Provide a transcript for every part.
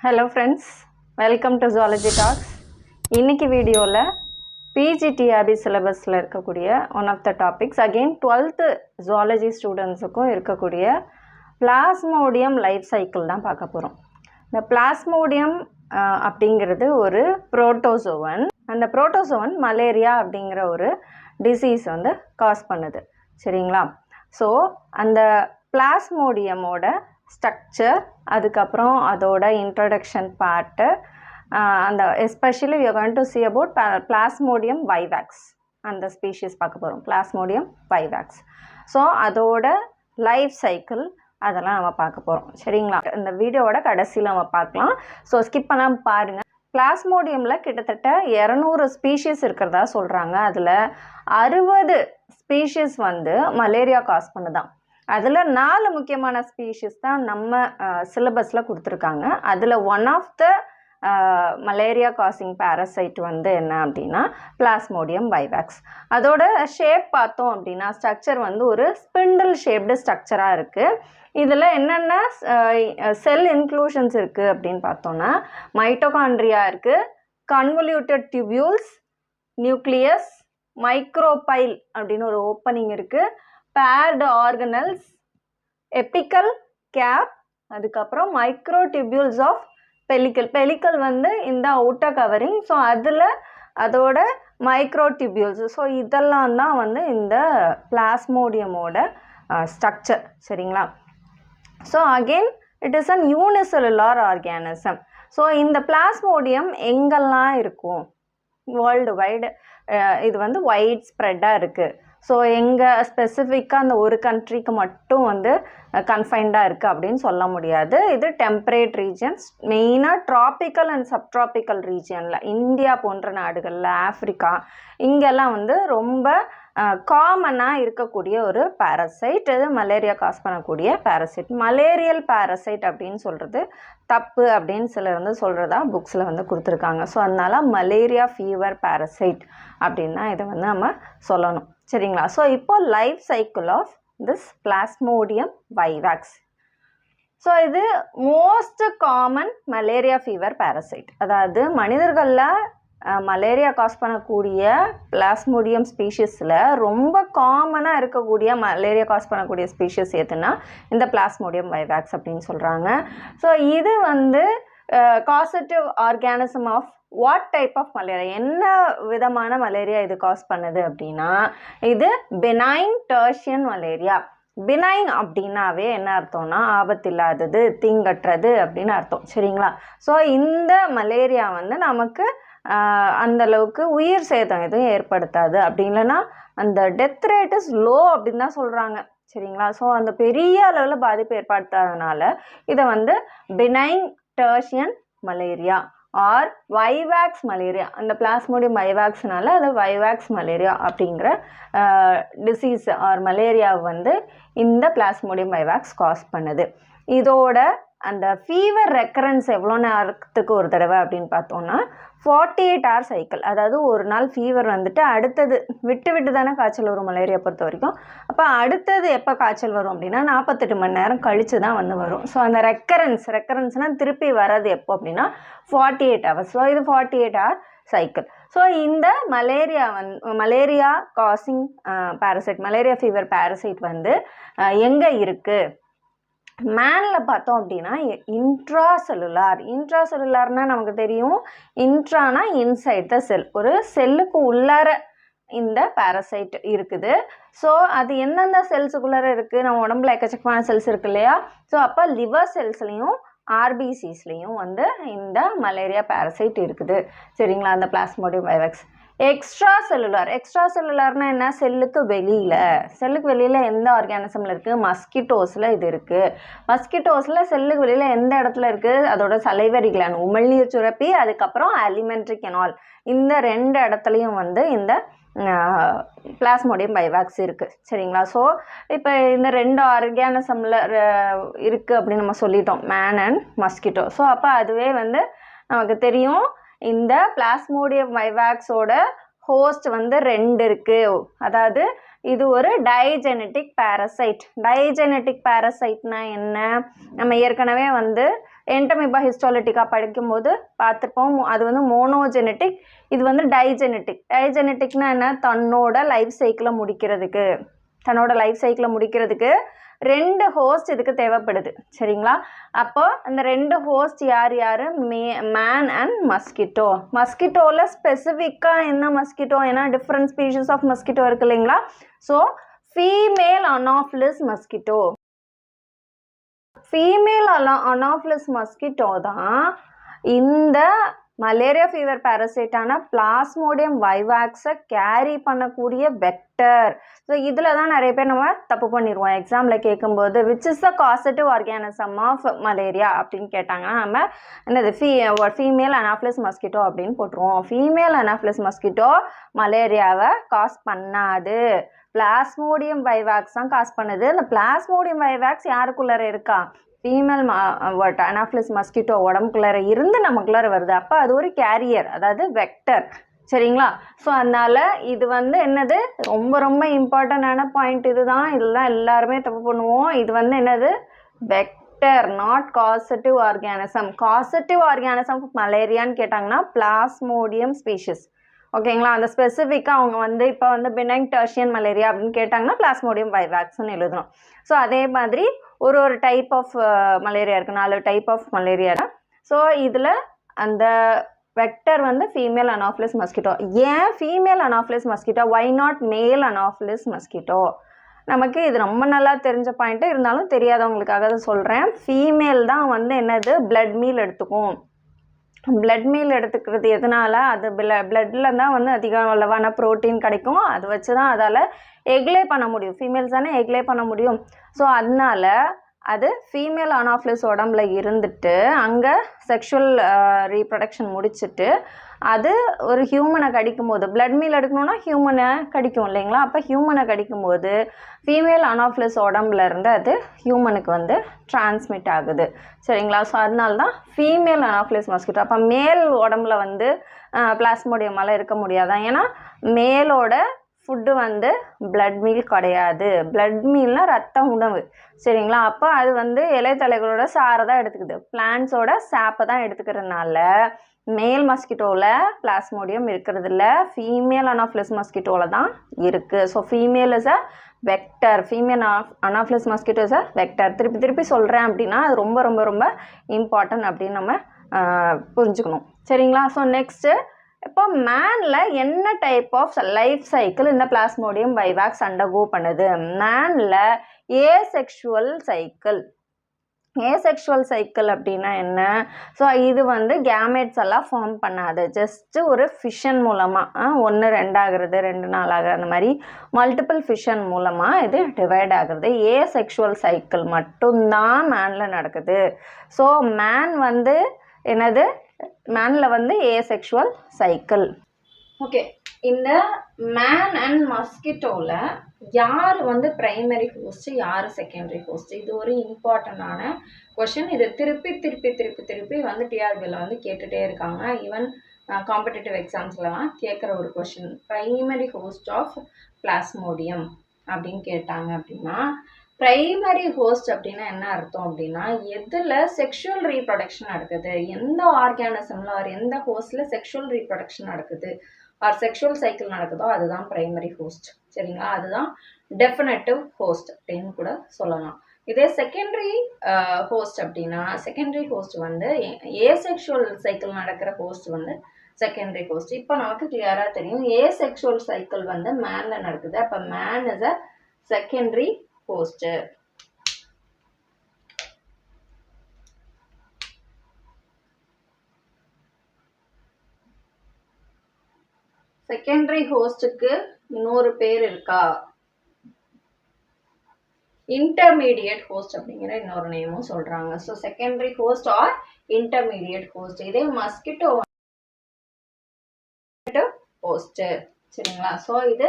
Hello friends welcome to zoology talks இன்றைக்கி வீடியோவில் PGTRB சிலபஸில் இருக்கக்கூடிய one of the topics again twelfth zoology ஸ்டூடெண்ட்ஸுக்கும் இருக்கக்கூடிய பிளாஸ்மோடியம் லைஃப் சைக்கிள் தான் பார்க்க போகிறோம் இந்த பிளாஸ்மோடியம் அப்படிங்கிறது ஒரு புரோட்டோசோவன் அந்த புரோட்டோசோவன் மலேரியா அப்படிங்கிற ஒரு டிசீஸ் வந்து காஸ் பண்ணுது. சரிங்களா? ஸோ அந்த பிளாஸ்மோடியமோட ஸ்ட்ரக்சர் அதுக்கப்புறம் அதோட இன்ட்ரடக்ஷன் பார்ட்டு அந்த especially you going to see about plasmodium vivax அந்த ஸ்பீஷீஸ் பார்க்க போகிறோம் பிளாஸ்மோடியம் வைவேக்ஸ் ஸோ அதோட லைஃப் சைக்கிள் அதெல்லாம் நம்ம பார்க்க போகிறோம் சரிங்களா? இந்த வீடியோவோட கடைசியில் நம்ம பார்க்கலாம். ஸோ ஸ்கிப் பண்ணாமல் பாருங்கள் பிளாஸ்மோடியமில் கிட்டத்தட்ட இரநூறு ஸ்பீஷீஸ் இருக்கிறதா சொல்கிறாங்க அதில் அறுபது ஸ்பீஷீஸ் வந்து மலேரியா காஸ் பண்ணுதான். அதில் நாலு முக்கியமான ஸ்பீஷிஸ் தான் நம்ம சிலபஸில் கொடுத்துருக்காங்க. அதில் one of the malaria causing parasite வந்து என்ன அப்படின்னா பிளாஸ்மோடியம் வைவேக்ஸ் அதோட ஷேப் பார்த்தோம் அப்படின்னா ஸ்ட்ரக்சர் வந்து ஒரு ஸ்பிண்டில் ஷேப்டு ஸ்ட்ரக்சராக இருக்குது இதில் என்னென்ன செல் இன்க்ளூஷன்ஸ் இருக்குது அப்படின்னு பார்த்தோன்னா மைட்டோகாண்ட்ரியா இருக்குது கன்வல்யூட்டட் டியூபியூல்ஸ் நியூக்ளியஸ் மைக்ரோபைல் அப்படின்னு ஒரு ஓப்பனிங் இருக்குது பேர்டு ஆர்கனல்ஸ் எப்பிக்கல் கேப் அதுக்கப்புறம் microtubules of pellicle pellicle வந்து இந்த அவுட்டர் கவரிங் ஸோ அதில் அதோட மைக்ரோடியூபியூல்ஸ் ஸோ இதெல்லாம் தான் வந்து இந்த பிளாஸ்மோடியமோட ஸ்ட்ரக்சர் சரிங்களா? So again it is an unicellular organism so இந்த பிளாஸ்மோடியம் எங்கெல்லாம் இருக்கும்? வேர்ல்டு வைடு இது வந்து ஒயிட் ஸ்ப்ரெட்டாக இருக்குது ஸோ எங்கள் ஸ்பெசிஃபிக்காக அந்த ஒரு கண்ட்ரிக்கு மட்டும் வந்து கன்ஃபைன்டாக இருக்குது அப்படின்னு சொல்ல முடியாது. இது டெம்பரேட் ரீஜன்ஸ் மெயினாக ட்ராபிக்கல் அண்ட் சப்ட்ராபிக்கல் ரீஜியனில் இந்தியா போன்ற நாடுகளில் ஆஃப்ரிக்கா இங்கெல்லாம் வந்து ரொம்ப காமனாக இருக்கக்கூடிய ஒரு பேரசைட் இது மலேரியா காஸ் பண்ணக்கூடிய பேரசைட் மலேரியல் பேரசைட் அப்படின்னு சொல்கிறது தப்பு அப்படின்னு சிலர் வந்து சொல்கிறதா புக்ஸில் வந்து கொடுத்துருக்காங்க. ஸோ அதனால் மலேரியா ஃபீவர் பேரசைட் அப்படின்னு தான் இதை வந்து நம்ம சொல்லணும். சரிங்களா? ஸோ இப்போ life cycle of this plasmodium vivax so இது most common malaria fever parasite அதாவது மனிதர்களில் மலேரியா காஸ் பண்ணக்கூடிய பிளாஸ்மோடியம் ஸ்பீஷீஸில் ரொம்ப காமனாக இருக்கக்கூடிய மலேரியா காஸ் பண்ணக்கூடிய ஸ்பீஷீஸ் எதுனா இந்த பிளாஸ்மோடியம் வைவாக்ஸ் அப்படின்னு சொல்கிறாங்க ஸோ இது வந்து causative organism of what type of malaria என்ன விதமான மலேரியா இது காஸ் பண்ணுது அப்படின்னா இது பெனைன் டர்ஷியன் மலேரியா பினைன் அப்படின்னாவே என்ன அர்த்தம்னா ஆபத்தில்லாதது தீங்கற்றது அப்படின்னு அர்த்தம். சரிங்களா? ஸோ இந்த மலேரியா வந்து நமக்கு அந்தளவுக்கு உயிர் சேதம் எதுவும் ஏற்படுத்தாது. அப்படி இல்லைன்னா அந்த டெத் ரேட் இஸ் லோ அப்படின்னு தான் சொல்கிறாங்க சரிங்களா? ஸோ அந்த பெரிய அளவில் பாதிப்பு ஏற்படுத்தாதனால இதை வந்து benign tertian malaria or vivax malaria அந்த பிளாஸ்மோடியம் வைவாக்ஸ்னால அது வைவாக்ஸ் மலேரியா அப்படிங்கிற டிசீஸ் ஆர் மலேரியா வந்து இந்த பிளாஸ்மோடியம் வைவாக்ஸ் காஸ் பண்ணுது. இதோட அந்த ஃபீவர் ரெக்கரன்ஸ் எவ்வளோ நேரத்துக்கு ஒரு தடவை அப்படின்னு பார்த்தோன்னா ஃபார்ட்டி எயிட் ஹவர் சைக்கிள் அதாவது ஒரு நாள் ஃபீவர் வந்துட்டு அடுத்தது விட்டு விட்டு தானே காய்ச்சல் வரும் மலேரியா பொறுத்த வரைக்கும். அப்போ அடுத்தது எப்போ காய்ச்சல் வரும் அப்படின்னா நாற்பத்தெட்டு மணி நேரம் கழித்து தான் வந்து வரும். ஸோ அந்த ரெக்கரன்ஸ் ரெக்கரன்ஸ்னால் திருப்பி வர்றது எப்போ அப்படின்னா ஃபார்ட்டி எயிட் ஹவர்ஸ் ஸோ இது forty eight hour cycle so இந்த மலேரியா வந் malaria causing parasite malaria fever parasite வந்து எங்கே இருக்குது மேனில் பார்த்தோம் அப்படின்னா இன்ட்ரா செல்லுலார் இன்ட்ரா செல்லுலார்னால் நமக்கு தெரியும். இன்ட்ரானா இன்சைட் த செல் ஒரு செல்லுக்கு உள்ளார இந்த பேரசைட் இருக்குது. ஸோ அது எந்தெந்த செல்ஸுக்குள்ளார இருக்குது நம்ம உடம்புல எக்கச்சக்கமான செல்ஸ் இருக்கு இல்லையா? ஸோ அப்போ லிவர் செல்ஸ்லேயும் ஆர்பிசிஸ்லேயும் வந்து இந்த மலேரியா பேரசைட் இருக்குது. சரிங்களா? அந்த plasmodium vivax extra cellular extra செல்லுலார்னா என்ன? செல்லுக்கு வெளியில். செல்லுக்கு வெளியில் எந்த ஆர்கானிசமில் இருக்குது மஸ்கிட்டோஸில் இது இருக்குது மஸ்கிட்டோஸில் செல்லுக்கு வெளியில் எந்த இடத்துல இருக்குது அதோட சலைவரி கிளான் உமிழ்நீர் சுரப்பி அதுக்கப்புறம் அலிமெண்ட்ரி கெனால் இந்த ரெண்டு இடத்துலையும் வந்து இந்த பிளாஸ்மோடியம் பைவாக்ஸ் இருக்குது சரிங்களா? ஸோ இப்போ இந்த ரெண்டு ஆர்கானிசமில் இருக்குது அப்படின்னு நம்ம சொல்லிட்டோம். மேன் அண்ட் மஸ்கிட்டோ ஸோ அப்போ அதுவே வந்து நமக்கு தெரியும். இந்த பிளாஸ்மோடியம் வைவாக்ஸோட ஹோஸ்ட் வந்து ரெண்டு இருக்குது அதாவது இது ஒரு டைஜெனட்டிக் பேரசைட் டைஜெனட்டிக் பேரசைட்னா என்ன? நம்ம ஏற்கனவே வந்து என்டமிபா ஹிஸ்டாலிட்டிக்காக படிக்கும்போது பார்த்துப்போம் அது வந்து மோனோஜெனட்டிக் இது வந்து டைஜெனட்டிக் டைஜெனட்டிக்னா என்ன? தன்னோட லைஃப் சைக்கிளை முடிக்கிறதுக்கு. தன்னோட லைஃப் சைக்கிளை முடிக்கிறதுக்கு ரெண்டு ஹோஸ்ட் இதுக்கு தேவைப்படுது. சரிங்களா? அப்போ அந்த ரெண்டு ஹோஸ்ட் யார் யார்? மே மேன் அண்ட் மஸ்கிட்டோ மஸ்கிட்டோவில் ஸ்பெசிஃபிக்காக என்ன மஸ்கிட்டோ ஏன்னா டிஃப்ரெண்ட் ஸ்பீஷஸ் ஆஃப் மஸ்கிட்டோ இருக்கு இல்லைங்களா? So female anopheles mosquito female அலா அனாஃபிலிஸ் மஸ்கிட்டோ தான் இந்த மலேரியா ஃபீவர் பேரசைட்டான பிளாஸ்மோடியம் வைவாக்ஸை கேரி பண்ணக்கூடிய வெக்டர் ஸோ இதில் தான் நிறைய பேர் நம்ம தப்பு பண்ணிடுவோம் எக்ஸாமில் கேட்கும்போது which is the causative organism of malaria அப்படின்னு கேட்டாங்கன்னா நம்ம என்னது ஃபீ ஃபீமேல் அனாஃபிலிஸ் மஸ்கிட்டோ அப்படின்னு போட்டுருவோம். ஃபீமேல் அனாஃபிலிஸ் மஸ்கிட்டோ மலேரியாவை காஸ் பண்ணாது. பிளாஸ்மோடியம் வைவாக்ஸ் தான் காஸ் பண்ணுது. அந்த பிளாஸ்மோடியம் வைவாக்ஸ் யாருக்குள்ளார இருக்கா? ஃபீமேல் அனாஃபிலிஸ் மஸ்கிட்டோ உடம்புக்குள்ளார இருந்து நமக்குள்ளார வருது. அப்போ அது ஒரு கேரியர் அதாவது வெக்டர் சரிங்களா? ஸோ அதனால் இது வந்து என்னது? ரொம்ப ரொம்ப இம்பார்ட்டண்டான பாயிண்ட் இதுதான். இதெல்லாம் எல்லாருமே தப்பு பண்ணுவோம். இது வந்து என்னது? Vector not causative organism causative organism மலேரியான்னு கேட்டாங்கன்னா பிளாஸ்மோடியம் ஸ்பீஷிஸ் ஓகேங்களா அந்த ஸ்பெசிஃபிக்காக அவங்க வந்து இப்போ வந்து பினைங் டர்ஷியன் மலேரியா அப்படின்னு கேட்டாங்கன்னா பிளாஸ்மோடியம் வைவாக்ஸ்னு எழுதணும். ஸோ அதே மாதிரி ஒரு ஒரு டைப் ஆஃப் மலேரியா இருக்குது நாலு டைப் ஆஃப் மலேரியா ஸோ இதில் அந்த வெக்டர் வந்து ஃபீமேல் அனாஃபிலிஸ் மஸ்கிட்டோ ஏன் female anopheles mosquito why not male anopheles mosquito நமக்கு இது ரொம்ப நல்லா தெரிஞ்ச பாயிண்ட்டு இருந்தாலும் தெரியாதவங்களுக்காக தான் சொல்கிறேன் ஃபீமேல் தான் வந்து என்னது? பிளட் மீல் எடுத்துக்கும். பிளட் மீல் எடுத்துக்கிறது எதனால? அது பிள பிளட்டில் தான் வந்து அதிக அளவான ப்ரோட்டீன் கிடைக்கும். அது வச்சு தான் அதால் எக்லே பண்ண முடியும். ஃபீமேல்ஸ் தானே எக்லே பண்ண முடியும். ஸோ அதனால அது ஃபீமேல் அனாஃப்லிஸ் உடம்புல இருந்துட்டு அங்கே செக்ஷுவல் ரீப்ரொடக்ஷன் முடிச்சுட்டு அது ஒரு ஹியூமனை கடிக்கும் போது பிளட் மீல் எடுக்கணும்னா ஹியூமனை கடிக்கும் இல்லைங்களா? அப்போ ஹியூமனை கடிக்கும் போது ஃபீமேல் அனாஃப்லிஸ் உடம்புல இருந்து அது ஹியூமனுக்கு வந்து டிரான்ஸ்மிட் ஆகுது. சரிங்களா? ஸோ அதனால தான் ஃபீமேல் அனாஃப்லிஸ் மஸ்கிட்டோ அப்போ மேல் உடம்புல வந்து பிளாஸ்மோடியமாலாம் இருக்க முடியாதான் ஏன்னா மேலோட ஃபுட்டு வந்து பிளட் மீல் கிடையாது. பிளட் மீல்னா ரத்த உணவு. சரிங்களா? அப்போ அது வந்து இலைத்தலைகளோட சாரை தான் எடுத்துக்குது. பிளான்ஸோட சாப்பை தான் எடுத்துக்கிறதுனால மேல் மஸ்கிட்டோவில் பிளாஸ்மோடியம் இருக்கிறது இல்லை ஃபீமேல் அனாஃப்ளஸ் மஸ்கிட்டோவில் தான் இருக்குது so female is a vector female Anopheles mosquito is a vector திருப்பி திருப்பி சொல்கிறேன் அப்படின்னா அது ரொம்ப ரொம்ப ரொம்ப இம்பார்ட்டன்ட் அப்படின்னு நம்ம புரிஞ்சுக்கணும். சரிங்களா? ஸோ நெக்ஸ்ட்டு இப்போ மேனில் என்ன டைப் ஆஃப் லைஃப் சைக்கிள் இந்த பிளாஸ்மோடியம் பைவாக்ஸ் அண்டர்கோ பண்ணுது? மேனில் asexual cycle asexual cycle அப்படின்னா என்ன? ஸோ இது வந்து கேமேட்ஸ் எல்லாம் ஃபார்ம் பண்ணாது. ஜஸ்ட்டு ஒரு ஃபிஷன் மூலமாக ஒன்று ரெண்டாகிறது ரெண்டு நாள் நாளாகிறது அந்த மாதிரி மல்டிபிள் ஃபிஷன் மூலமாக இது டிவைட் ஆகுறது. செக்ஷுவல் சைக்கிள் மட்டும்தான் மேனில் நடக்குது. ஸோ மேன் வந்து என்னது? மேனில் வந்து ஏசெக்ஷுவல் சைக்கிள் ஓகே இந்த மேன் அண்ட் மஸ்கிட்டோவில் யார் வந்து ப்ரைமரி ஹோஸ்ட்டு யார் செகண்டரி ஹோஸ்ட் இது ஒரு இம்பார்ட்டண்டான கொஷின் இது திருப்பி திருப்பி திருப்பி திருப்பி வந்து டிஆர்பியில் வந்து கேட்டுகிட்டே இருக்காங்க. ஈவன் காம்படிட்டிவ் எக்ஸாம்ஸ்லலாம் கேட்குற ஒரு question primary host of Plasmodium அப்படின்னு கேட்டாங்க அப்படின்னா ப்ரைமரி ஹோஸ்ட் அப்படின்னா என்ன அர்த்தம் அப்படின்னா எதில் செக்ஷுவல் ரீப்ரொடக்ஷன் நடக்குது? எந்த ஆர்கானிசமில் ஆர் எந்த ஹோஸ்டில் செக்ஷுவல் ரீப்ரொடக்ஷன் நடக்குது? ஆர் செக்ஷுவல் சைக்கிள் நடக்குதோ அதுதான் ப்ரைமரி ஹோஸ்ட் சரிங்களா? அதுதான் டெஃபினட்டிவ் ஹோஸ்ட் அப்படின்னு கூட சொல்லலாம். இதே செகண்டரி ஹோஸ்ட் அப்படின்னா செகண்டரி ஹோஸ்ட் வந்து ஏ செக்ஷுவல் சைக்கிள் நடக்கிற ஹோஸ்ட் வந்து செகண்டரி ஹோஸ்ட் இப்போ நமக்கு கிளியராக தெரியும். ஏ செக்ஷுவல் சைக்கிள் வந்து மேனில் நடக்குது. அப்போ man is a secondary host secondary ஹோஸ்ட்டுக்கு இன்னொரு பேர் இருக்கா? இன்டர்மீடியட் ஹோஸ்ட் அப்படிங்கிற இன்னொரு நேமும் சொல்கிறாங்க so secondary host or intermediate host இதே மஸ்கிட்டோ ஹோஸ்ட்டு சரிங்களா? ஸோ இது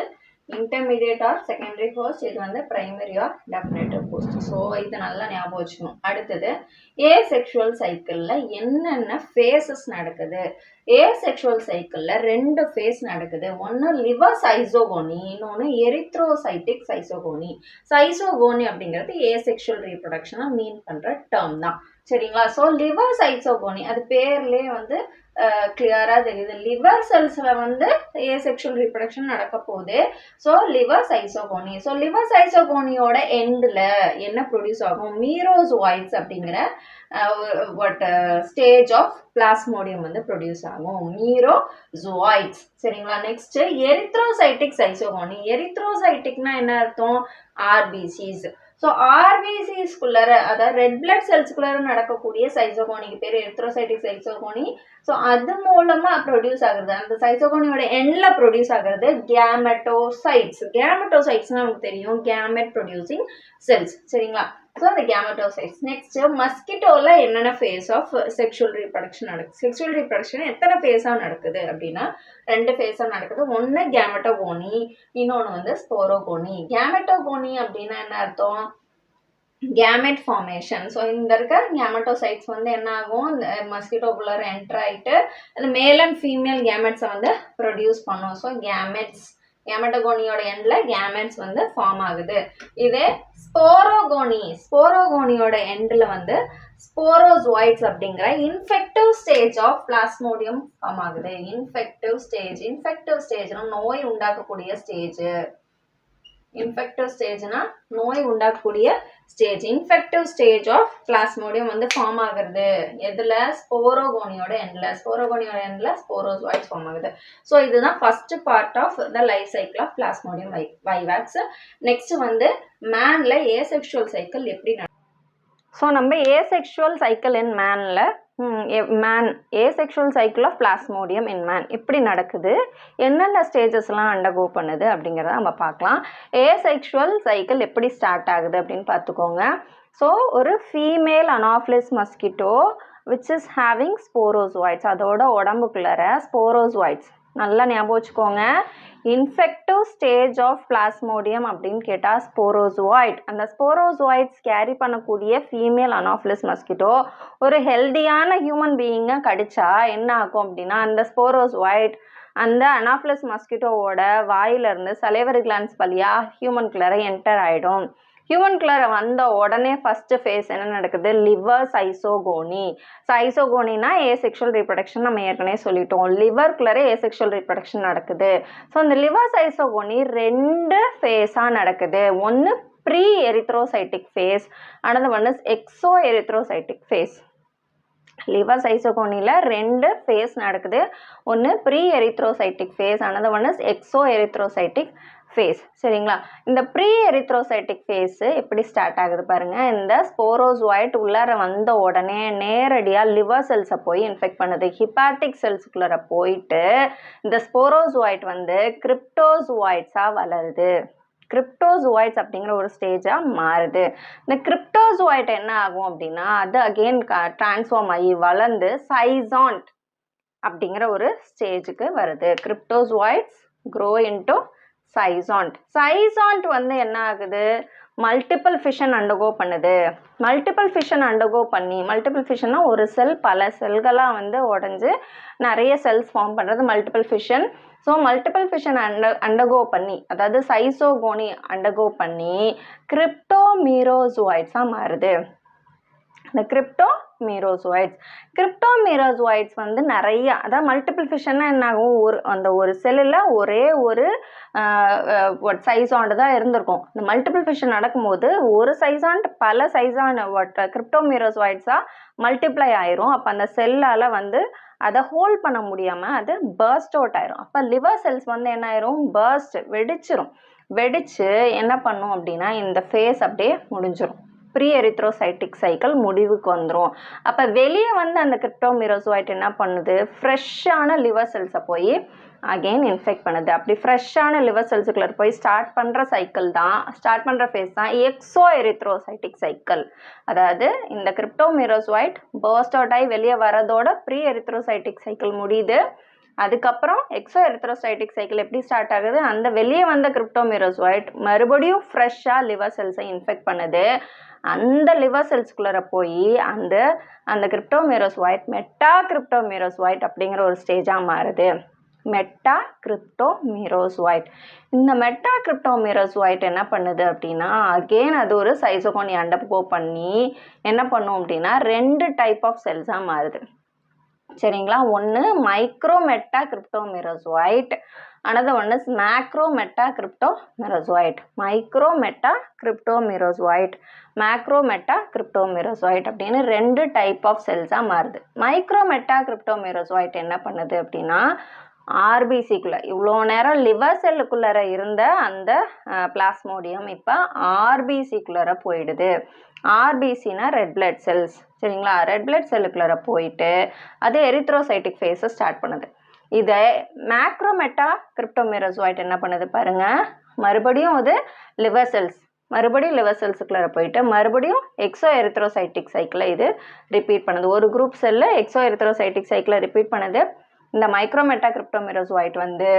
இன்டர்மீடியட் ஆர் செகண்டரி போஸ்ட் இது வந்து primary or definitive host so இது நல்லா ஞாபகம் வச்சுக்கணும். அடுத்தது ஏ செக்ஷுவல் சைக்கிளில் என்னென்ன ஃபேஸஸ் நடக்குது? ஏ செக்ஷுவல் சைக்கிளில் ரெண்டு ஃபேஸ் நடக்குது. ஒன்று லிவர் சைசோகோனி இன்னொன்று எரித்ரோசைட்டிக் சைசோகோனி சைசோகோனி அப்படிங்கிறது ஏ செக்ஷுவல் ரீப்ரொடக்ஷனாக மீன் பண்ணுற டேர்ம் தான். சரிங்களா? ஸோ லிவர் சைசோகோனி அது பேர்லேயே வந்து கிளியராக தெரியுது. லிவர் செல்ஸில் வந்து ஏ செக்ஷுவல் ரீப்ரடக்ஷன் நடக்க போகுது. So liver schizogony so liver சைசோகோனியோட எண்டில் என்ன ப்ரொடியூஸ் ஆகும்? மீரோஸ் ஒயிட்ஸ் அப்படிங்கிற வாட் ஸ்டேஜ் ஆஃப் பிளாஸ்மோடியம் வந்து ப்ரொடியூஸ் ஆகும். மீரோ ஜுவாய்ட்ஸ் சரிங்களா? நெக்ஸ்ட் எரித்ரோசைட்டிக் சைசோகோனி எரித்ரோசைட்டிக்னா என்ன அர்த்தம்? ஆர்பிசிஸ் ஸோ ஆர்பிசிஸ்குள்ளார அதாவது ரெட் பிளட் செல்ஸ்குள்ளார நடக்கக்கூடிய சைசோகோனிக்கு பேர் எரித்ரோசைட்டிக் சைசோகோனி ஸோ அது மூலமாக ப்ரொடியூஸ் ஆகுறது. அந்த சைசோகோனியோட எண்ணில் ப்ரொடியூஸ் ஆகுறது கேமெட்டோசைட்ஸ் கேமெட்டோசைட்ஸ்னால் நமக்கு தெரியும். கேமெட் ப்ரொடியூசிங் செல்ஸ் சரிங்களா? ஸோ அந்த கேமட்டோசைட்ஸ் நெக்ஸ்ட் மஸ்கிட்டோவில் என்னென்ன ஃபேஸ் ஆஃப் செக்ஷுவல் ரீப்ரொடக்ஷன் நடக்குது? செக்ஷுவல் ரீப்ரொடக்ஷன் எத்தனை ஃபேஸாக நடக்குது அப்படின்னா ரெண்டு ஃபேஸாக நடக்குது. ஒன்று கேமெட்டோகோனி இன்னொன்று வந்து ஸ்போரோகோனி கேமட்டோகோனி அப்படின்னா என்ன அர்த்தம்? கேமெட் ஃபார்மேஷன் ஸோ இந்த இருக்க கேமெட்டோசைட்ஸ் வந்து என்ன ஆகும் இந்த மஸ்கிட்டோகுலர் என்டர் ஆகிட்டு அந்த மேல் அண்ட் ஃபீமேல் கேமெட்ஸை வந்து ப்ரொடியூஸ் பண்ணும். ஸோ கேமெட்ஸ் கேமெட்டோகோனியோட எண்டில் கேமெட்ஸ் வந்து ஃபார்ம் ஆகுது. இதே ஸ்போரோகோனி ஸ்போரோகோனியோட எண்டில் வந்து ஸ்போரோஸ்வாய்ட்ஸ் அப்படிங்கிற infective stage of plasmodium form ஆகுது. இன்ஃபெக்டிவ் ஸ்டேஜ் இன்ஃபெக்டிவ் ஸ்டேஜ்னா நோய் உண்டாக்கக்கூடிய ஸ்டேஜ் இன்ஃபெக்டிவ் ஸ்டேஜ்னா நோய் உண்டாக்கக்கூடிய stage infective stage of Plasmodium வந்து ஃபார்ம் ஆகுறது. எதில்? ஸ்போரோகோனியோட எண்டில் ஸ்போரோகோனியோட எண்டில் ஸ்போரோஸ்வாய்ட்ஸ் ஃபார்ம் ஆகுது. ஸோ இதுதான் first part of the life cycle of Plasmodium why vivax next வந்து மேனில் ஏசெக்ஷுவல் சைக்கிள் எப்படி ஸோ நம்ம asexual cycle in மேனில் man asexual cycle of Plasmodium in man இப்படி நடக்குது. என்னென்ன ஸ்டேஜஸ்லாம் அண்டர்கோ பண்ணுது அப்படிங்கிறத நம்ம பார்க்கலாம். ஏ செக்ஷுவல் சைக்கிள் எப்படி ஸ்டார்ட் ஆகுது அப்படின்னு பார்த்துக்கோங்க. ஸோ ஒரு female Anopheles mosquito which is having sporozoites அதோட உடம்புக்குள்ளார ஸ்போரோஸ்வாய்ட்ஸ் நல்லா ஞாபகம் வச்சுக்கோங்க. இன்ஃபெக்டிவ் ஸ்டேஜ் ஆஃப் பிளாஸ்மோடியம் அப்படின்னு கேட்டால் ஸ்போரோசுவாய்ட் அந்த ஸ்போரோசுவாய்ட்ஸ் கேரி பண்ணக்கூடிய ஃபீமேல் அனாஃபிலிஸ் மஸ்கிட்டோ ஒரு ஹெல்தியான ஹியூமன் பீயிங்கை கடிச்சா என்ன ஆகும் அப்படின்னா அந்த ஸ்போரோசுவாய்ட் அந்த அனாஃபிலஸ் மஸ்கிட்டோவோட வாயிலிருந்து சலைவரி கிளான்ஸ் வழியாக ஹியூமன்குள்ளார என்டர் ஆகிடும் ஹியூமன்குள்ளார வந்த உடனே ஃபஸ்ட்டு ஃபேஸ் என்ன நடக்குது? லிவர் சைசோகோனி சைசோகோனினா ஏ செக்ஷுவல் ரீப்ரொடக்ஷன் நம்ம ஏற்கனவே சொல்லிட்டோம். லிவர்க்குள்ளார ஏ செக்ஷுவல் ரீப்ரொடக்ஷன் நடக்குது. ஸோ இந்த லிவர் சைசோகோனி ரெண்டு ஃபேஸாக நடக்குது. ஒன்று pre erythrocytic phase another one is exo erythrocytic phase liver சைசோகோனியில் ரெண்டு ஃபேஸ் நடக்குது. ஒன்று pre erythrocytic phase another one is exo erythrocytic phase சரிங்களா? இந்த ப்ரீ எரித்ரோசைட்டிக் ஃபேஸு எப்படி ஸ்டார்ட் ஆகுது பாருங்கள் இந்த ஸ்போரோஸ்வாய்ட் உள்ளார வந்த உடனே நேரடியாக லிவர் செல்ஸை போய் இன்ஃபெக்ட் பண்ணுது. ஹிப்பாட்டிக் செல்ஸுக்குள்ளார போயிட்டு இந்த ஸ்போரோஸ்வாய்ட் வந்து கிரிப்டோஸ்வாய்ட்ஸாக வளருது. கிரிப்டோசுவாய்ட்ஸ் அப்படிங்கிற ஒரு ஸ்டேஜாக மாறுது. இந்த கிரிப்டோசுவாய்ட் என்ன ஆகும் அப்படின்னா அது அகெயின் டிரான்ஸ்ஃபார்ம் ஆகி வளர்ந்து சைசான்ட் அப்படிங்கிற ஒரு ஸ்டேஜுக்கு வருது. கிரிப்டோசுவாய்ட்ஸ் க்ரோ இன்டோ சைசாண்ட் சைசாண்ட் வந்து என்ன ஆகுது? மல்டிபிள் ஃபிஷன் அண்டர்கோ பண்ணுது. மல்டிபிள் ஃபிஷன் அண்டர்கோ பண்ணி மல்டிபிள் ஃபிஷன்னா ஒரு செல் பல செல்களாக வந்து உடஞ்சி நிறைய செல்ஸ் ஃபார்ம் பண்ணுறது multiple fission so multiple fission அண்ட அண்டர்கோ பண்ணி அதாவது சைசோகோனி அண்டர்கோ பண்ணி கிரிப்டோமீரோசுவாய்ட்ஸாக மாறுது. இந்த கிரிப்டோ மீரோசோயிட்ஸ் கிரிப்டோ மீரோசோயிட்ஸ் வந்து நிறைய அதாவது மல்டிபிள் ஃபிஷன்னா என்ன ஆகும் ஒரு அந்த ஒரு செல்லில் ஒரே ஒரு சைஸ் ஆண்டு தான் இருந்திருக்கும். இந்த மல்டிபிள் ஃபிஷன் நடக்கும்போது ஒரு சைஸ் ஆண்டு பல சைஸான வாட் கிரிப்டோ மீரோசோயிட்ஸாக மல்டிப்ளை ஆயிரும். அப்போ அந்த செல்லால் வந்து அதை ஹோல்ட் பண்ண முடியாமல் அது பர்ஸ்ட் அவுட் ஆயிரும். அப்போ லிவர் செல்ஸ் வந்து என்ன ஆயிரும்? பர்ஸ்ட் வெடிச்சிரும். வெடிச்சு என்ன பண்ணும் அப்படின்னா இந்த ஃபேஸ் அப்படியே முடிஞ்சிடும் ப்ரீ எரித்ரோசைட்டிக் சைக்கிள் முடிவுக்கு வந்துடும் அப்போ வெளியே வந்து அந்த கிரிப்டோமிரோசோயிட் என்ன பண்ணுது? ஃப்ரெஷ்ஷான லிவர் செல்ஸை போய் அகெயின் இன்ஃபெக்ட் பண்ணுது. அப்படி ஃப்ரெஷ்ஷான லிவர் செல்ஸுக்குள்ள போய் ஸ்டார்ட் பண்ணுற சைக்கிள் தான் ஸ்டார்ட் பண்ணுற ஃபேஸ் தான் எக்ஸோ எரித்ரோசைட்டிக் சைக்கிள் அதாவது இந்த கிரிப்டோமிரோசோயிட் பர்ஸ்ட் அவுட் ஆகி வெளியே வரதோட ப்ரீ எரித்ரோசைட்டிக் சைக்கிள் முடியுது. அதுக்கப்புறம் எக்ஸோ எரித்ரோசைட்டிக் சைக்கிள் எப்படி ஸ்டார்ட் ஆகுது? அந்த வெளியே வந்த கிரிப்டோமிரோசோயிட் மறுபடியும் ஃப்ரெஷ்ஷாக லிவர் செல்ஸை இன்ஃபெக்ட் பண்ணுது. அந்த லிவர் செல்ஸ்குள்ளே போய் அந்த அந்த கிரிப்டோமிரோசோயிட் மெட்டா கிரிப்டோமிரோசோயிட் அப்படிங்கிற ஒரு ஸ்டேஜாக மாறுது. மெட்டா கிரிப்டோமிரோசோயிட் இந்த மெட்டா கிரிப்டோமிரோசோயிட் என்ன பண்ணுது அப்படின்னா அகெயின் அது ஒரு சைசோகோனி அண்டப்போ பண்ணி என்ன பண்ணும் அப்படின்னா ரெண்டு டைப் ஆஃப் செல்ஸாக மாறுது. சரிங்களா? ஒன்று micro meta meta cryptomerozoite another one is macro meta cryptomerozoite micro meta cryptomerozoite macro meta meta cryptomerozoite அப்படின்னு ரெண்டு டைப் ஆஃப் செல்ஸாக மாறுது. மைக்ரோமெட்டா மெட்டா கிரிப்டோமெரோசோயிட் என்ன பண்ணுது அப்படின்னா ஆர்பிசிக்குள்ளே இவ்வளோ நேரம் லிவர் செல்லுக்குள்ளார இருந்த அந்த பிளாஸ்மோடியம் இப்போ ஆர்பிசிக்குள்ளார போயிடுது. ஆர்பிசினா ரெட் பிளட் செல்ஸ் சரிங்களா? ரெட் பிளட் செல்லுக்குள்ளார போயிட்டு அது எரித்ரோசைட்டிக் ஃபேஸை ஸ்டார்ட் பண்ணுது. இதை மேக்ரோமெட்டா கிரிப்டோமிரசோயிட் என்ன பண்ணுது பாருங்க? மறுபடியும் அது லிவர் செல்ஸ் மறுபடியும் லிவர் செல்ஸுக்குள்ளே போயிட்டு மறுபடியும் எக்ஸோ எரித்ரோசைட்டிக் சைக்கிளை இது ரிப்பீட் பண்ணுது. ஒரு குரூப் செல்லு எக்ஸோ எரித்ரோசைட்டிக் சைக்கிளை ரிப்பீட் பண்ணுது. இந்த மைக்ரோமெட்டா கிரிப்டோமிரசோயிட் வந்து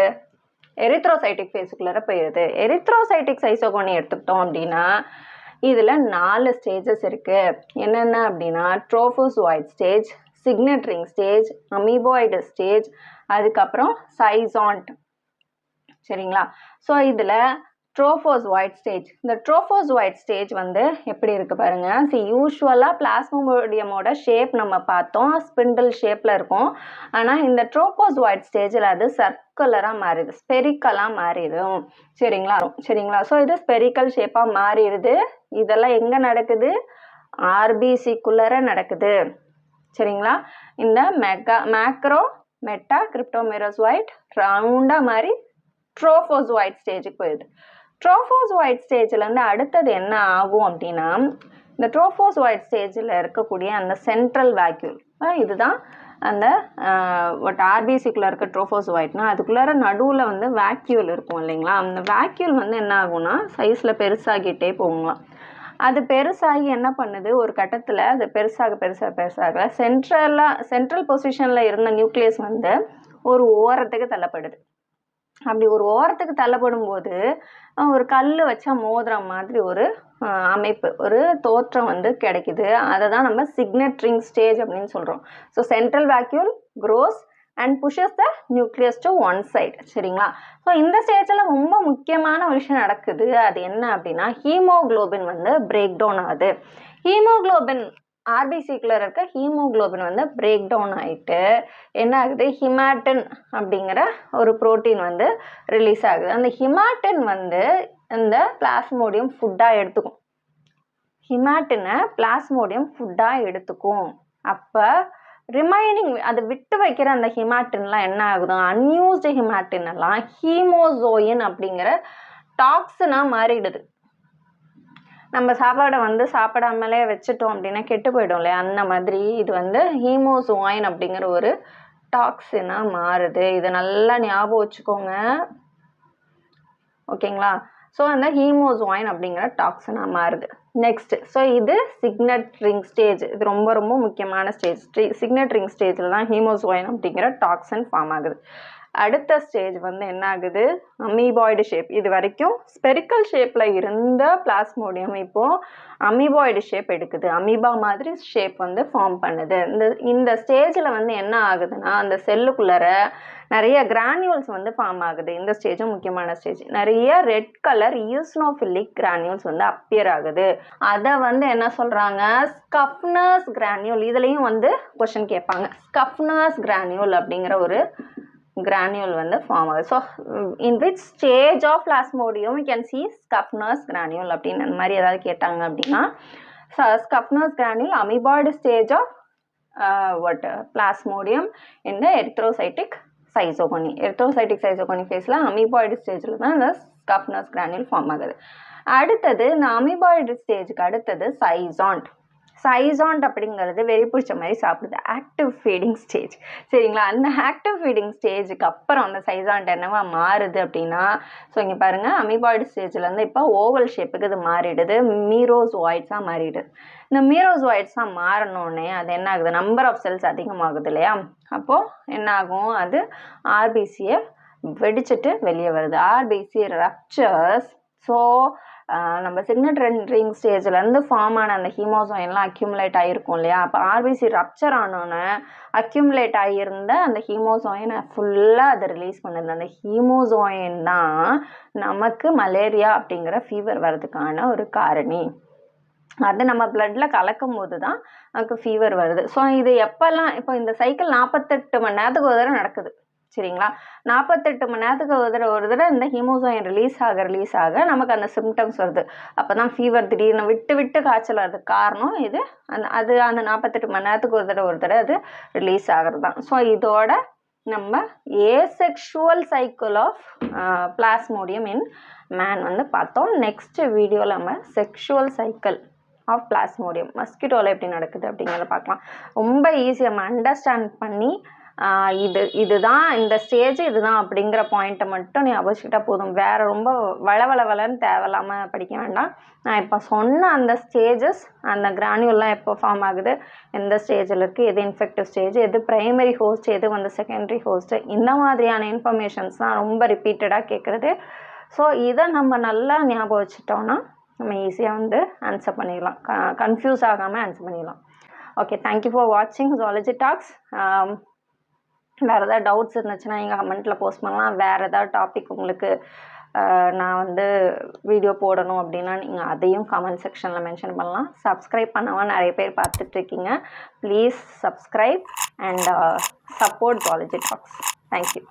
எரித்ரோசைட்டிக் ஃபேஸுக்குள்ளே போயிடுது எரித்ரோசைட்டிக் சைசோகோனி எடுத்துக்கிட்டோம் அப்படின்னா இதில் நாலு ஸ்டேஜஸ் இருக்குது என்னென்ன அப்படின்னா trophozoite stage signet ring stage amoeboid stage அதுக்கப்புறம் சைசாண்ட் சரிங்களா? ஸோ இதில் ட்ரோஃபோஸ் ஒயிட் ஸ்டேஜ் இந்த ட்ரோஃபோஸ் ஒயிட் ஸ்டேஜ் வந்து எப்படி இருக்குது பாருங்கள் சி யூஸ்வலாக பிளாஸ்மோடியமோட ஷேப் நம்ம பார்த்தோம். ஸ்பிண்டில் ஷேப்பில் இருக்கும். ஆனால் இந்த ட்ரோஃபோஸ் ஒயிட் ஸ்டேஜில் அது சர்க்குலராக மாறிடுது. ஸ்பெரிக்கலாக மாறிடும். சரிங்களா? சரிங்களா? ஸோ இது ஸ்பெரிக்கல் ஷேப்பாக மாறிடுது. இதெல்லாம் எங்கே நடக்குது? ஆர்பிசிக்குள்ளர நடக்குது. சரிங்களா? இந்த மெகா மேக்ரோ மெட்டா கிரிப்டோமிரஸ் ஒயிட் ரவுண்டாக மாதிரி ட்ரோஃபோஸ் ஒயிட் ஸ்டேஜுக்கு போயிடுது. ட்ரோஃபோஸ் ஒயிட் ஸ்டேஜ்லேருந்து அடுத்தது என்ன ஆகும் அப்படின்னா இந்த ட்ரோஃபோஸ் ஒயிட் ஸ்டேஜில் இருக்கக்கூடிய அந்த சென்ட்ரல் வேக்யூல் இதுதான் அந்த பட் ஆர்பிசிக்குள்ளே இருக்க ட்ரோஃபோஸ் ஒயிட்னா அதுக்குள்ளார நடுவில் வந்து வேக்யூல் இருக்கும் இல்லைங்களா? அந்த வேக்யூல் வந்து என்ன ஆகும்னா சைஸில் பெருசாகிட்டே போகலாம் அது பெருசாகி என்ன பண்ணுது? ஒரு கட்டத்தில் அது பெருசாக பெருசாக பெருசாக சென்ட்ரலாக சென்ட்ரல் பொசிஷனில் இருந்த நியூக்ளியஸ் வந்து ஒரு ஓரத்துக்கு தள்ளப்படுது. அப்படி ஒரு ஓரத்துக்கு தள்ளப்படும் போது ஒரு கல் வச்சா மோதுற மாதிரி ஒரு அமைப்பு ஒரு தோற்றம் வந்து கிடைக்குது. அதை தான் நம்ம சிக்னட்ரிங் ஸ்டேஜ் அப்படின்னு சொல்கிறோம் so central vacuole grows and pushes the nucleus to one side சரிங்களா? ஸோ இந்த ஸ்டேஜில் ரொம்ப முக்கியமான ஒரு விஷயம் நடக்குது. அது என்ன அப்படின்னா ஹீமோக்ளோபின் வந்து பிரேக் டவுன் ஆகுது. ஹீமோக்ளோபின் ஆர்பிசிக்குள்ளே இருக்க ஹீமோக்ளோபின் வந்து பிரேக் டவுன் ஆகிட்டு என்ன ஆகுது? ஹிமாட்டின் அப்படிங்கிற ஒரு ப்ரோட்டீன் வந்து ரிலீஸ் ஆகுது. அந்த ஹிமாட்டின் வந்து இந்த பிளாஸ்மோடியம் ஃபுட்டாக எடுத்துக்கும். ஹிமாட்டினை பிளாஸ்மோடியம் ஃபுட்டாக எடுத்துக்கும். அப்போ ரிமைனிங் அதை விட்டு வைக்கிற அந்த ஹிமாட்டின்லாம் என்ன ஆகுது? அன்யூஸ்டு ஹிமாட்டின் எல்லாம் ஹீமோசோயின் அப்படிங்கிற டாக்ஸினாக மாறிடுது. நம்ம சாப்பாடை வந்து சாப்பிடாமலே வச்சுட்டோம் அப்படின்னா கெட்டு போயிடும் இல்லையா? அந்த மாதிரி இது வந்து ஹீமோசோயின் அப்படிங்கிற ஒரு டாக்ஸினாக மாறுது. இதை நல்லா ஞாபகம் வச்சுக்கோங்க. ஓகேங்களா? ஸோ அந்த ஹீமோசோயின் அப்படிங்கிற டாக்ஸினாக மாறுது. நெக்ஸ்ட் ஸோ இது சிக்னட்ரிங் ஸ்டேஜ் இது ரொம்ப ரொம்ப முக்கியமான ஸ்டேஜ் சிக்னட்ரிங் ஸ்டேஜில் தான் ஹீமோசோயின் அப்படிங்கிற டாக்ஸன் ஃபார்ம் ஆகுது. அடுத்த ஸ்டேஜ் வந்து என்ன ஆகுது அமீபாய்டு ஷேப் இது வரைக்கும் ஸ்பெரிக்கல் ஷேப்பில் இருந்த பிளாஸ்மோடியம் இப்போது அமீபாய்டு ஷேப் எடுக்குது. அமீபா மாதிரி ஷேப் வந்து ஃபார்ம் பண்ணுது. இந்த இந்த ஸ்டேஜில் வந்து என்ன ஆகுதுன்னா அந்த செல்லுக்குள்ளார நிறைய கிரானியூல்ஸ் வந்து ஃபார்ம் ஆகுது. இந்த ஸ்டேஜும் முக்கியமான ஸ்டேஜ் நிறைய ரெட் கலர் யூஸ்னோஃபில்லிக் கிரானியூல்ஸ் வந்து அப்பியர் ஆகுது. அதை வந்து என்ன சொல்கிறாங்க ஸ்கஃப்னர்ஸ் கிரானியூல் இதுலேயும் வந்து கொஷின் கேட்பாங்க. ஸ்கஃப்னர்ஸ் கிரானியூல் அப்படிங்கிற ஒரு granule வந்து ஃபார்ம் ஆகுது. So in which stage of plasmodium you can see Schuffner's granule அப்படின்னு அந்த மாதிரி ஏதாவது கேட்டாங்க அப்படின்னா Schuffner's granule amoeboid stage of what plasmodium இந்த எரித்ரோசைட்டிக் சைசோகோனி எரித்ரோசைட்டிக் சைசோகோனி ஃபேஸில் அமிபாய்டு ஸ்டேஜில் தான் இந்த ஸ்கப்னஸ் கிரானியூல் ஃபார்ம் ஆகுது. அடுத்தது இந்த அமிபாய்டு ஸ்டேஜுக்கு அடுத்தது சைசாண்ட் சைசாண்ட் அப்படிங்கிறது வெறி பிடிச்ச மாதிரி சாப்பிடுது. ஆக்டிவ் ஃபீடிங் ஸ்டேஜ் சரிங்களா? அந்த ஆக்டிவ் ஃபீடிங் ஸ்டேஜுக்கு அப்புறம் அந்த சைசாண்ட் என்னவா மாறுது அப்படின்னா ஸோ இங்கே பாருங்கள் அமிபாய்டு ஸ்டேஜ்லேருந்து இப்போ ஓவல் ஷேப்புக்கு இது மாறிடுது. மீரோஸ் வாய்ட்ஸாக மாறிடுது. இந்த மீரோஸ் வாய்ட்ஸாக மாறினோடனே அது என்ன ஆகுது? நம்பர் ஆஃப் செல்ஸ் அதிகமாகுது இல்லையா? அப்போது என்ன ஆகும்? அது ஆர்பிசியை வெடிச்சிட்டு வெளியே வருது. ஆர்பிசி ரப்சர்ஸ் ஸோ நம்ம சிக்னட் ரெண்டரிங் ஸ்டேஜ்லேருந்து ஃபார்ம் ஆன அந்த ஹீமோசோம் எல்லாம் அக்யூமுலேட் ஆகிருக்கும் இல்லையா? அப்போ ஆர்பிசி ரப்சர் ஆனோன்னே அக்யூமுலேட் ஆகியிருந்த அந்த ஹீமோசோயினை ஃபுல்லாக அதை ரிலீஸ் பண்ணுது அந்த ஹீமோசோயின் தான் நமக்கு மலேரியா அப்படிங்கிற ஃபீவர் வர்றதுக்கான ஒரு காரணி. அது நம்ம பிளட்டில் கலக்கும் போது தான் நமக்கு ஃபீவர் வருது. ஸோ இது எப்போல்லாம் இப்போ இந்த சைக்கிள் நாற்பத்தெட்டு மணி நேரத்துக்கு ஒரு தடவை நடக்குது. சரிங்களா? நாற்பத்தெட்டு மணி நேரத்துக்கு ஒரு தடவை ஒரு தடவை இந்த ஹீமோசோயின் ரிலீஸ் ஆக ரிலீஸ் ஆக நமக்கு அந்த சிம்டம்ஸ் வருது. அப்போ தான் ஃபீவர் திடீர்னு விட்டு விட்டு காய்ச்சல் வர்றதுக்கு காரணம் இது. அந்த அது அந்த நாற்பத்தெட்டு மணி நேரத்துக்கு ஒரு தடவை ஒரு தடவை அது ரிலீஸ் ஆகிறது தான் ஸோ இதோட நம்ம asexual cycle of Plasmodium in man வந்து பார்த்தோம். நெக்ஸ்ட் வீடியோவில் நம்ம செக்ஷுவல் சைக்கிள் ஆஃப் பிளாஸ்மோடியம் மஸ்கிட்டோவில் எப்படி நடக்குது அப்படிங்கிறத பார்க்கலாம். ரொம்ப ஈஸி நம்ம அண்டர்ஸ்டாண்ட் பண்ணி இது இதுதான் இந்த ஸ்டேஜ் இதுதான் அப்படிங்கிற பாயிண்ட்டை மட்டும் நீ அவசிக்கிட்டால் போதும். வேறு ரொம்ப வளவளவலன்னு வளன்னு தேவையில்லாமல் படிக்க வேண்டாம். நான் இப்போ சொன்ன அந்த ஸ்டேஜஸ் அந்த கிரானியூல்லாம் எப்போ ஃபார்ம் ஆகுது எந்த ஸ்டேஜில் இருக்குது எது இன்ஃபெக்டிவ் ஸ்டேஜ் எது ப்ரைமரி ஹோஸ்ட் எது வந்து செகண்டரி ஹோஸ்ட்டு இந்த மாதிரியான இன்ஃபர்மேஷன்ஸ் தான் ரொம்ப ரிப்பீட்டடாக கேட்குறது ஸோ இதை நம்ம நல்லா ஞாபகம் வச்சுட்டோன்னா நம்ம ஈஸியாக வந்து ஆன்சர் பண்ணிடலாம். க கன்ஃபியூஸ் ஆகாமல் ஆன்சர் பண்ணிடலாம். ஓகே தேங்க்யூ ஃபார் வாட்சிங் ஜாலஜி டாக்ஸ் வேறு ஏதாவது டவுட்ஸ் இருந்துச்சுன்னா எங்கள் கமெண்ட்டில் போஸ்ட் பண்ணலாம். வேறு ஏதாவது டாபிக் உங்களுக்கு நான் வந்து வீடியோ போடணும் அப்படின்னா நீங்கள் அதையும் கமெண்ட் செக்ஷனில் மென்ஷன் பண்ணலாம். சப்ஸ்கிரைப் பண்ணாமல் நிறைய பேர் பார்த்துட்ருக்கீங்க please subscribe and support Zoology Talks thank you